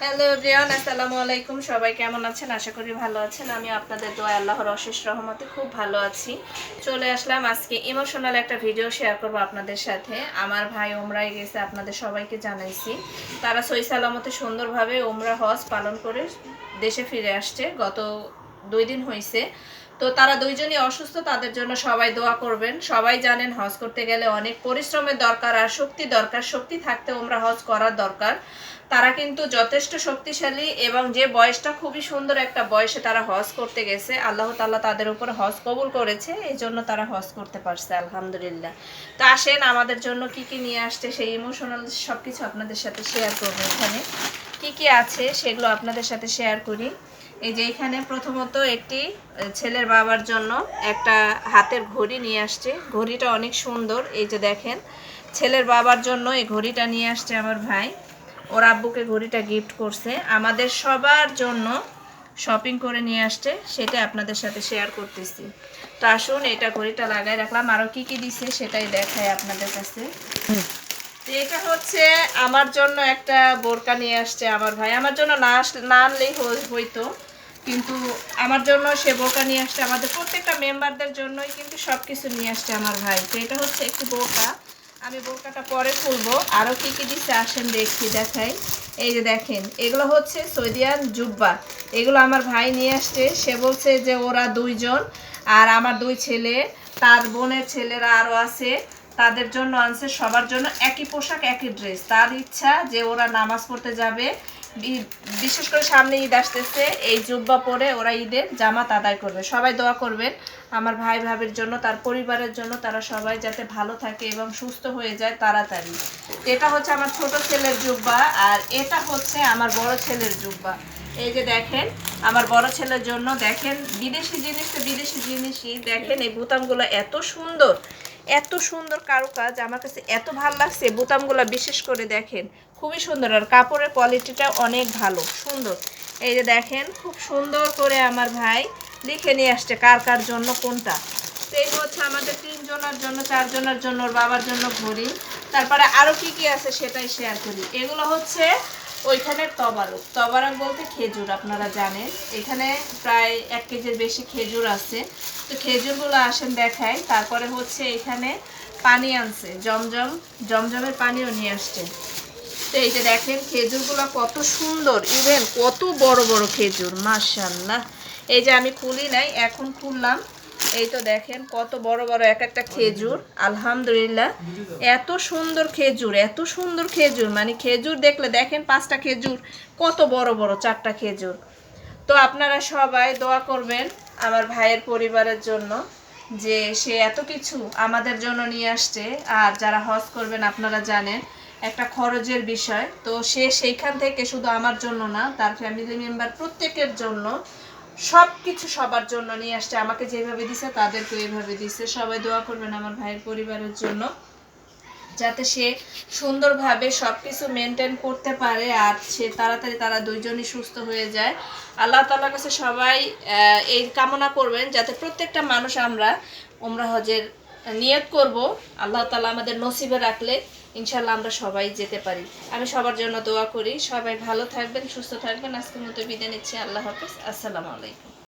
Hello everyone আসসালামু আলাইকুম। সবাই কেমন আছেন? আশা করি ভালো আছেন। আমি আপনাদের দোয়া আল্লাহর অশেষ রহমতে খুব ভালো আছি। চলে আসলাম আজকে ইমোশনাল একটা ভিডিও শেয়ার করব আপনাদের সাথে। আমার ভাই ওমরায় গেছে, আপনাদের সবাইকে জানাইছি। তারা সই সালামতে সুন্দরভাবে ওমরা হজ পালন করে দেশে ফিরে আসছে। গত দুই দিন হয়েছে তো তারা দুইজনই অসুস্থ, তাদের জন্য সবাই দোয়া করবেন। সবাই জানেন হজ করতে গেলে অনেক পরিশ্রমের দরকার আর শক্তি দরকার, শক্তি থাকতে ওমরা হজ করার দরকার। তারা কিন্তু যথেষ্ট শক্তিশালী এবং যে বয়সটা খুবই সুন্দর একটা বয়সে তারা হজ করতে গেছে, আল্লাহ তাল্লাহ তাদের উপর হজ কবুল করেছে, এই জন্য তারা হজ করতে পারছে, আলহামদুলিল্লাহ। তো আসেন, আমাদের জন্য কি কি নিয়ে আসছে সেই ইমোশনাল সব কিছু আপনাদের সাথে শেয়ার করব এখানে। কি কি আছে সেগুলো আপনাদের সাথে শেয়ার করি। এই যে এখানে প্রথমত একটি ছেলের বাবার জন্য একটা হাতের ঘড়ি নিয়ে আসছে। ঘড়িটা অনেক সুন্দর, এই যে দেখেন। ছেলের বাবার জন্য এই ঘড়িটা নিয়ে আসছে আমার ভাই। ওর আব্বুকে ঘড়িটা গিফট করছে। আমাদের সবার জন্য শপিং করে নিয়ে আসছে সেটা আপনাদের সাথে শেয়ার করতেছি। তো আসুন, এটা ঘড়িটা লাগাই রাখলাম। আরও কি কি দিছে সেটাই দেখায় আপনাদের কাছে। এটা হচ্ছে আমার জন্য একটা বোরকা নিয়ে আসছে আমার ভাই। আমার জন্য না আসলে না আনলেই হইতো। কিন্তু আমার জন্য সে বোরকা নিয়ে আসছে, আমাদের প্রত্যেকটা মেম্বারদের জন্যই কিন্তু সব কিছু নিয়ে আসছে আমার ভাই। তো এটা হচ্ছে একটি বোরকা আমি বোরকাটা পরে খুলবো। আরও কী কী দিচ্ছে আসেন দেখি, দেখাই। এই যে দেখেন, এগুলো হচ্ছে সৌদিয়ান জুব্বা। এগুলো আমার ভাই নিয়ে আসছে। সে বলছে যে ওরা দুইজন আর আমার দুই ছেলে, তার বোনের ছেলেরা আরও আছে। তাদের জন্য আনছে সবার জন্য একই পোশাক, একই ড্রেস। তার ইচ্ছা যে ওরা নামাজ পড়তে যাবে। বিশেষ করে সামনে ঈদ আসতেছে, এই জুব্বা পরে ওরা ঈদের জামাত আদায় করবে। সবাই দোয়া করবেন আমার ভাই ভাবির জন্য, তার পরিবারের জন্য, তারা সবাই যাতে ভালো থাকে এবং সুস্থ হয়ে যায় তাড়াতাড়ি। এটা হচ্ছে আমার ছোট ছেলের জুব্বা, আর এটা হচ্ছে আমার বড় ছেলের জুব্বা। এই যে দেখেন, আমার বড় ছেলের জন্য দেখেন, বিদেশি জিনিস তো বিদেশি জিনিসই। দেখেন এই বোতামগুলো এত সুন্দর এত সুন্দর কারুকাজ, আমার কাছে এত ভালো লাগছে। বোতামগুলো বিশেষ করে দেখেন, খুবই সুন্দর। আর কাপড়ের কোয়ালিটিটা অনেক ভালো, সুন্দর। এই যে দেখেন, খুব সুন্দর করে আমার ভাই লিখে নিয়ে আসছে কার কার জন্য কোনটা। এই হচ্ছে আমাদের তিনজনের জন্য, চারজনের জন্য, ওর বাবার জন্য ঘড়ি। তারপরে আরও কি কি আছে সেটাই শেয়ার করি। এগুলো হচ্ছে ওইখানের তবারক। তবারক বলতে খেজুর, আপনারা জানেন। এখানে প্রায় এক কেজির বেশি খেজুর আছে। তো খেজুরগুলো আসেন দেখায় তারপরে হচ্ছে এখানে পানি আনছে। জমজম, জমজমের পানিও নিয়ে আসছে। তো এই যে দেখেন খেজুরগুলো কত সুন্দর। ইভেন কত বড় বড় খেজুর মাশাল্লাহ এই যে আমি খুলি নাই, এখন খুললাম। এই তো দেখেন, কত বড় বড় এক একটা খেজুর। আলহামদুলিল্লাহ, এত সুন্দর খেজুর, এত সুন্দর খেজুর। মানে খেজুর দেখলে, দেখেন পাঁচটা খেজুর, কত বড় বড় চারটা খেজুর। তো আপনারা সবাই দোয়া করবেন আমার ভাইয়ের পরিবারের জন্য যে সে এত কিছু আমাদের জন্য নিয়ে আসছে। আর যারা হজ করবেন, আপনারা জানেন, একটা খরচের বিষয়। তো সে সেইখান থেকে শুধু আমার জন্য না, তার ফ্যামিলি মেম্বার প্রত্যেকের জন্য সব কিছু সবার জন্য নিয়ে আসছে। আমাকে যেভাবে দিছে, তাদেরকে এইভাবে দিছে। সবাই দোয়া করবেন আমার ভাইয়ের পরিবারের জন্য, যাতে সে সুন্দরভাবে সব কিছু মেনটেন করতে পারে আর সে তাড়াতাড়ি তারা দুইজনই সুস্থ হয়ে যায়। আল্লাহ তালার কাছে সবাই এই কামনা করবেন, যাতে প্রত্যেকটা মানুষ আমরা ওমরা হজের নিয়ত করব। আল্লাহ তালা আমাদের নসিবে রাখলে ইনশাল্লাহ আমরা সবাই যেতে পারি। আমি সবার জন্য দোয়া করি। সবাই ভালো থাকবেন, সুস্থ থাকবেন। আজকের মতো বিদায় নিচ্ছি। আল্লাহ হাফিজ। আসসালামু আলাইকুম।